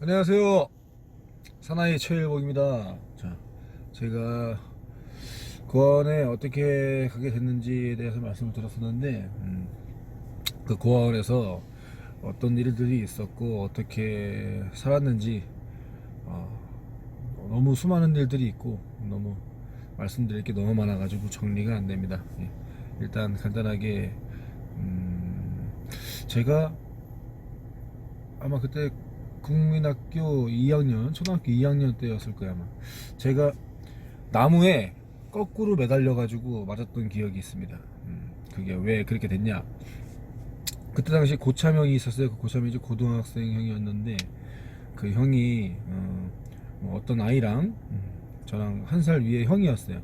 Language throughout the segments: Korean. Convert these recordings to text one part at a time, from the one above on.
안녕하세요. 사나이 최일복입니다. 자, 제가 고아원에 어떻게 가게 됐는지에 대해서 말씀을 드렸었는데, 음, 그 고아원에서 어떤 일들이 있었고, 어떻게 살았는지, 어, 너무 수많은 일들이 있고, 너무 말씀드릴 게 너무 많아가지고 정리가 안 됩니다. 예. 일단 간단하게, 음, 제가 아마 그때 국민학교 2학년, 초등학교 2학년 때였을 거야 아마. 제가 나무에 거꾸로 매달려 가지고 맞았던 기억이 있습니다. 음, 그게 왜 그렇게 됐냐? 그때 당시 고참형이 있었어요. 그 고참이 이제 고등학생 형이었는데 그 형이 어, 뭐 어떤 아이랑 음, 저랑 한 살 위에 형이었어요.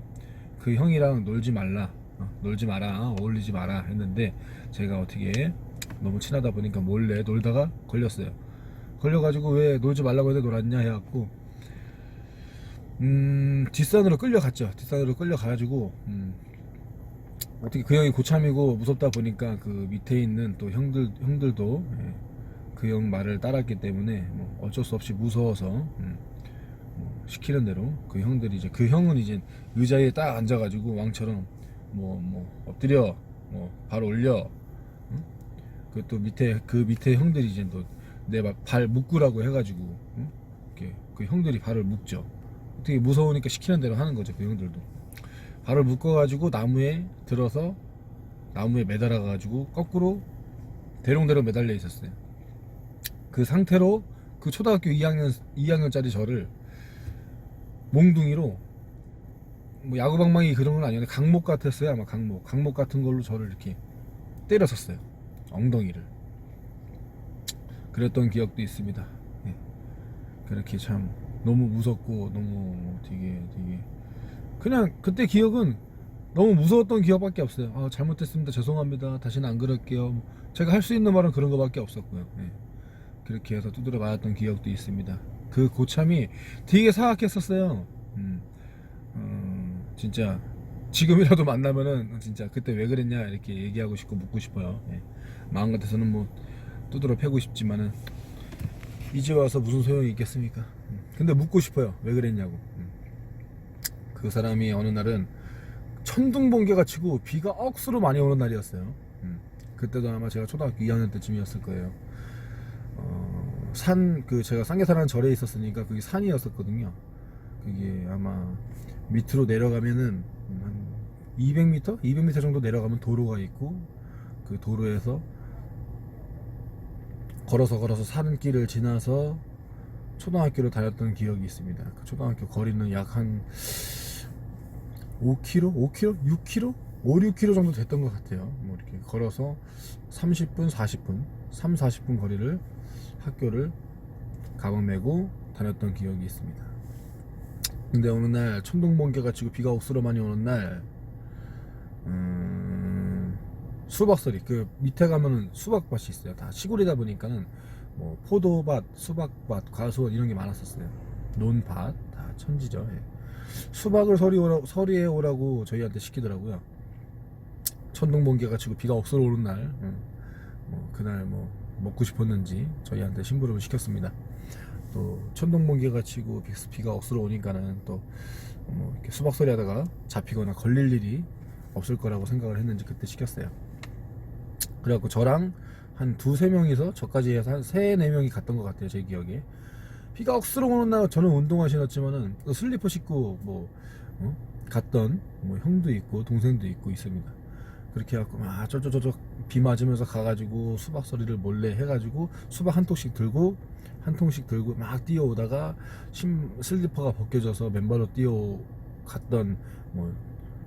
그 형이랑 놀지 말라, 어, 놀지 마라, 어울리지 마라 했는데 제가 어떻게 너무 친하다 보니까 몰래 놀다가 걸렸어요. 걸려가지고 왜 놀지 말라고 해도 놀았냐 해갖고 음 뒷산으로 끌려갔죠. 뒷산으로 끌려가가지고 음, 어떻게 그 형이 고참이고 무섭다 보니까 그 밑에 있는 또 형들 형들도 그형 말을 따랐기 때문에 뭐 어쩔 수 없이 무서워서 음, 뭐 시키는 대로 그 형들이 이제 그 형은 이제 의자에 딱 앉아가지고 왕처럼 뭐뭐 엎드려 뭐 바로 올려 그또 밑에 그 밑에 형들이 이제 또 내발 묶으라고 해가지고 응? 이렇게 그 형들이 발을 묶죠. 어떻게 무서우니까 시키는 대로 하는 거죠. 그 형들도 발을 묶어가지고 나무에 들어서 나무에 매달아가지고 거꾸로 대롱대롱 매달려 있었어요. 그 상태로 그 초등학교 2학년 2학년짜리 저를 몽둥이로 뭐 야구방망이 그런 건 아니었는데 강목 같았어요 아마 강목 강목 같은 걸로 저를 이렇게 때렸었어요 엉덩이를 그랬던 기억도 있습니다. 예. 그렇게 참 너무 무섭고 너무 되게 되게 그냥 그때 기억은 너무 무서웠던 기억밖에 없어요. 아, 잘못했습니다. 죄송합니다. 다시는 안 그럴게요. 제가 할 수 있는 말은 그런 거밖에 없었고요. 예. 그렇게 해서 두드려 맞았던 기억도 있습니다. 그 고참이 되게 사악했었어요. 음, 어, 진짜 지금이라도 만나면은 진짜 그때 왜 그랬냐 이렇게 얘기하고 싶고 묻고 싶어요. 예. 마음 같아서는 뭐 두드러 패고 싶지만은 이제 와서 무슨 소용이 있겠습니까? 음. 근데 묻고 싶어요. 왜 그랬냐고. 음. 그 사람이 어느 날은 천둥 번개가 치고 비가 억수로 많이 오는 날이었어요. 음. 그때도 아마 제가 초등학교 2학년 때쯤이었을 거예요. 어, 산, 그 제가 쌍계산하는 절에 있었으니까 그게 산이었었거든요. 그게 아마 밑으로 내려가면은 한 200m? 200m 정도 내려가면 도로가 있고 그 도로에서 걸어서 걸어서 산길을 지나서 초등학교를 다녔던 기억이 있습니다. 그 초등학교 거리는 약 한 5km, 5km, 6km, 5, 6km 정도 됐던 것 같아요. 뭐 이렇게 걸어서 30분, 40분, 3, 40분 거리를 학교를 가방 메고 다녔던 기억이 있습니다. 근데 어느 날 천둥 번개가 치고 비가 억수로 많이 오는 날 음, 수박 소리. 그 밑에 가면은 수박밭이 있어요. 다 시골이다 보니까는 뭐 포도밭 수박밭 과수원 이런 게 많았었어요. 논밭 다 천지죠. 예. 수박을 서리 오라, 서리에 오라고 저희한테 시키더라고요. 천둥번개가 치고 비가 억수로 오는 날 음, 뭐 그날 뭐 먹고 싶었는지 저희한테 심부름을 시켰습니다. 또 천둥번개가 치고 비- 비가 억수로 오니까는 또 뭐 이렇게 수박 소리 하다가 잡히거나 걸릴 일이 없을 거라고 생각을 했는지 그때 시켰어요. 그래갖고 저랑 한 두세 명이서 저까지 해서 한 세네 명이 갔던 것 같아요 제 기억에 비가 억수로 오는 날 저는 운동화 신었지만은 그 슬리퍼 신고 뭐 어? 갔던 뭐 형도 있고 동생도 있고 있습니다 그렇게 해갖고 막 저저저저 비 맞으면서 가가지고 수박 소리를 몰래 해가지고 수박 한 통씩 들고 한 통씩 들고 막 뛰어오다가 심 슬리퍼가 벗겨져서 맨발로 뛰어갔던 뭐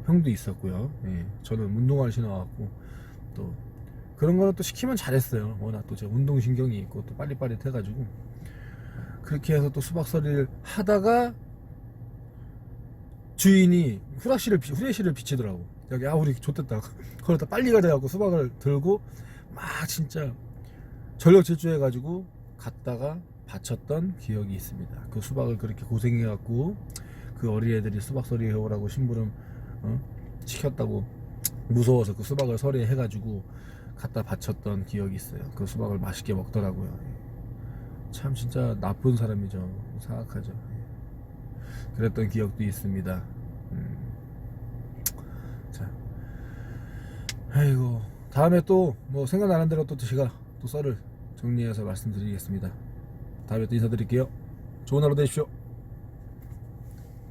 형도 있었고요. 예, 저는 운동화를 신어갖고 또 그런 거는 또 시키면 잘했어요. 워낙 또 제가 운동 신경이 있고 또 빨리빨리 해가지고 그렇게 해서 또 수박 소리를 하다가 주인이 후라시를 비- 후레시를 비치더라고. 여기 아 우리 좋댔다. 그러다 빨리 가자 하고 수박을 들고 막 진짜 전력 질주해가지고 갔다가 바쳤던 기억이 있습니다. 그 수박을 그렇게 고생해갖고 그 어린애들이 수박 소리 해오라고 심부름 어? 시켰다고 무서워서 그 수박을 서리해가지고 갖다 바쳤던 기억이 있어요. 그 수박을 맛있게 먹더라고요. 참 진짜 나쁜 사람이죠. 사악하죠. 예. 그랬던 기억도 있습니다. 음. 자, 아이고 다음에 또 뭐 생각나는 대로 또 제가 또 썰을 정리해서 말씀드리겠습니다. 다음에 또 인사드릴게요. 좋은 하루 되십시오.